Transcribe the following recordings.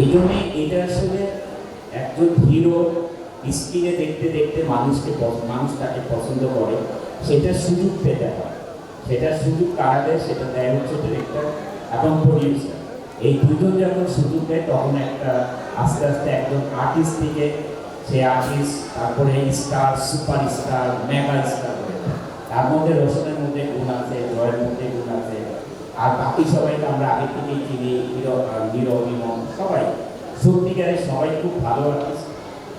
এই জন্যে এটা আসলে একজন হিরো স্ক্রিনে দেখতে দেখতে মানুষকে মানুষ তাকে পছন্দ করে। সেটা সুযোগ পেতে হয়। সেটা সুযোগ কারা দেয়? সেটা দেয় হচ্ছে ডিরেক্টর এবং প্রডিউসার এই দুজন যখন সুযোগ দেয়, তখন একটা আস্তে আস্তে একজন আর্টিস্ট থেকে সে আর্টিস্ট তারপরে star super star mega star তার মধ্যে রোশনের মধ্যে গুণ আছে, জয়ের মধ্যে গুণ আছে। আর বাকি সবাইকে আমরা আগে থেকেই চিনি নীরব নীরব সবাই। সত্যিকারের সবাই খুব ভালো আর্টিস্ট।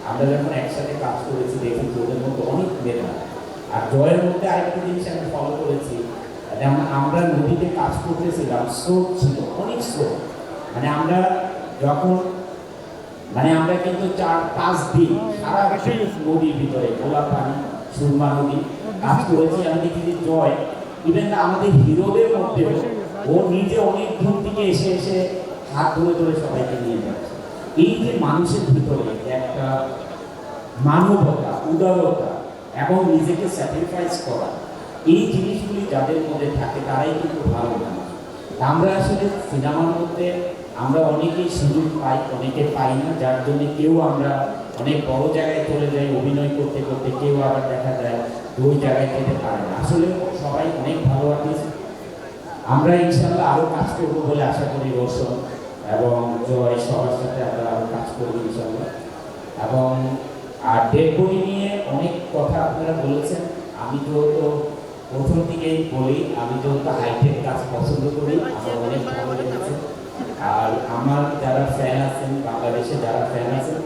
আমরা যখন একসাথে কাজ করেছি দেখেছি ওদের মধ্যে অনেক মেধা আর জয়ের মধ্যে আরেকটা জিনিস আমি ফলো করেছি, যেমন আমরা নদীতে কাজ করতেছিলাম, স্রোত ছিল, অনেক স্রোত। মানে আমরা যখন মানে আমরা কিন্তু চার, পাঁচ দিন সারা নদীর ভিতরে গোলা পানি, সুরমা নদী কাজ করেছি। আমি দেখি যে জয় ইভেন আমাদের হিরোদের মধ্যেও ও নিজে অনেক দূর থেকে এসে এসে হাত ধরে ধরে সবাইকে নিয়ে যাচ্ছে। এই যে মানুষের ভিতরে একটা মানবতা, উদারতা এবং নিজেকে স্যাক্রিফাইস করা, এই জিনিসগুলি যাদের মধ্যে থাকে তারাই কিন্তু ভালো মানুষ। আমরা আসলে সিনেমার মধ্যে আমরা অনেকেই সুযোগ পাই, অনেকে পাই না, যার জন্য কেউ আমরা অনেক বড় জায়গায় চলে যাই, অভিনয় করতে করতে কেউ আবার দেখা যায় ওই জায়গায় যেতে পারে না। আসলে সবাই অনেক ভালো আর্টিস্ট আমরা ইনশাল্লাহ আরও কাজ করব বলে আশা করি রোশন এবং জয় সবার সাথে আমরা আরও কাজ করব ইনশাল্লাহ এবং আর ডেড বডি নিয়ে অনেক কথা আপনারা বলেছেন। আমি তো প্রথম থেকেই বলি, আমি যেহেতু হাইটেক কাজ পছন্দ করি, আমার অনেক ভালো লেগেছে। আর আমার যারা ফ্যান আছেন, বাংলাদেশে যারা ফ্যান আছেন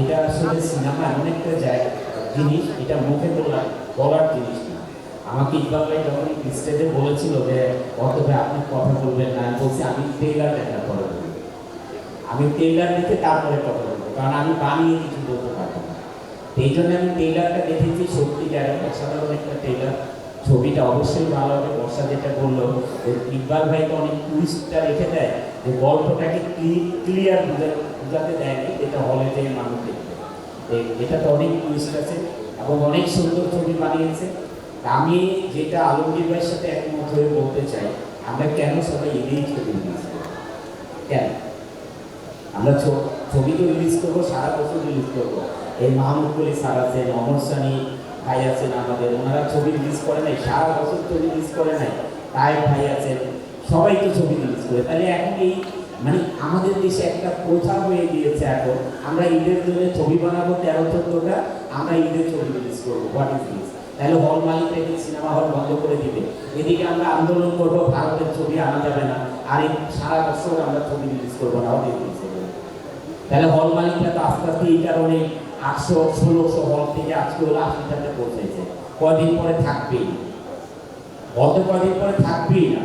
এটা আসলে সিনেমা এমন একটা জায়গা, জিনিস, এটা মুখে বলা বলার জিনিস না। আমাকে ইকবাল ভাই যখন স্টেজে বলেছিল যে অতবে আপনি কথা বলবেন না। আমি বলছি, আমি ট্রেলার দেখার পরে। আমি ট্রেলার দেখে তারপরে কথা বলব। কারণ আমি বানিয়ে কিছু বলতে পারব না। এই জন্য আমি ট্রেলারটা দেখেছি সত্যি সত্যিকারের অসাধারণ একটা ট্রেলার ছবিটা অবশ্যই ভালো হবে। বর্ষা যেটা বলল যে, ইকবাল ভাই তো অনেক টুইস্টটা রেখে দেয় যে, গল্পটাকে ক্লিয়ার বোঝাতে দেয়নি যেটা হলে যে মানুষ দেখবে। এটা তো অনেক টুইস্ট আছে এবং অনেক সুন্দর ছবি বানিয়েছে। আমি যেটা আলমগীর ভাইয়ের সাথে একমত হয়ে বলতে চাই, আমরা কেন সবাই ঈদেই ছবি রিলিজ করি কেন? আমরা ছবি তো রিলিজ করব, সারা বছর রিলিজ করব। এই মাহমুদ কলি স্যার আছেন অমর সানি ভাই আছেন আমাদের। ওনারা ছবি রিলিজ করে নাই, সারা বছর ছবি রিলিজ করে নাই। তাই ভাই আছেন, সবাই তো ছবি রিলিজ করে। তাহলে এখন এই মানে আমাদের দেশে একটা প্রথা হয়ে গিয়েছে এখন। আমরা ঈদের জন্য ছবি বানাবো তেরো চোদ্দটা, আমরা ঈদের ছবি রিলিজ করব। হোয়াট ইজ দিস তাহলে হল মালিকরা কি সিনেমা হল বন্ধ করে দিবে। এদিকে আমরা আন্দোলন করব, ভারতের ছবি আনা যাবে না। আর এই সারা বছর আমরা ছবি রিলিজ করব না ওদের তাহলে হল মালিকরা তো আস্তে আস্তে এই কারণে আটশো, ষোলোশো হল থেকে আজকে হলো আশিটাতে পৌঁছেছে। কদিন পরে থাকবেই। গত কদিন পরে থাকবেই না।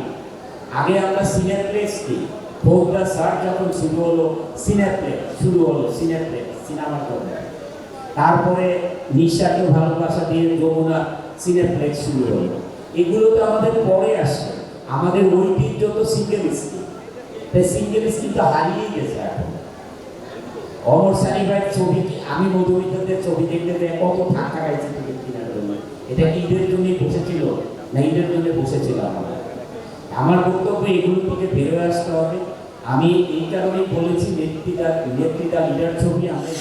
আগে আমরা প্লেস কি ফৌজদা স্যার যখন শুরু হলো সিনেট প্লেস শুরু হলো সিনেট প্লেস সিনেমার জন্য তারপরে নিঃস্বার্থ ভালোবাসা দিয়ে যমুনা সিনেপ্লেক্স শুরু হলো। এগুলো তো আমাদের পরে আসে আমাদের ঐতিহ্য তো সিঙ্গেল স্ক্রিন তাই সিঙ্গেল স্ক্রিন তো হারিয়ে গেছে এখন। অমর সানি ভাইয়ের ছবি আমি মধুমিতাদের ছবি দেখতে যাই কত টাকা গাইছে টিকিট কেনার জন্য। এটা ঈদের জন্যই বসেছিল? না ঈদের জন্য বসেছিল আমাদের? আমার বক্তব্য এগুলো থেকে বেরোয় আসতে হবে। আমি এই কারণেই বলেছি নেতৃত্বা নেতৃত্বা লিডার ছবি আমরা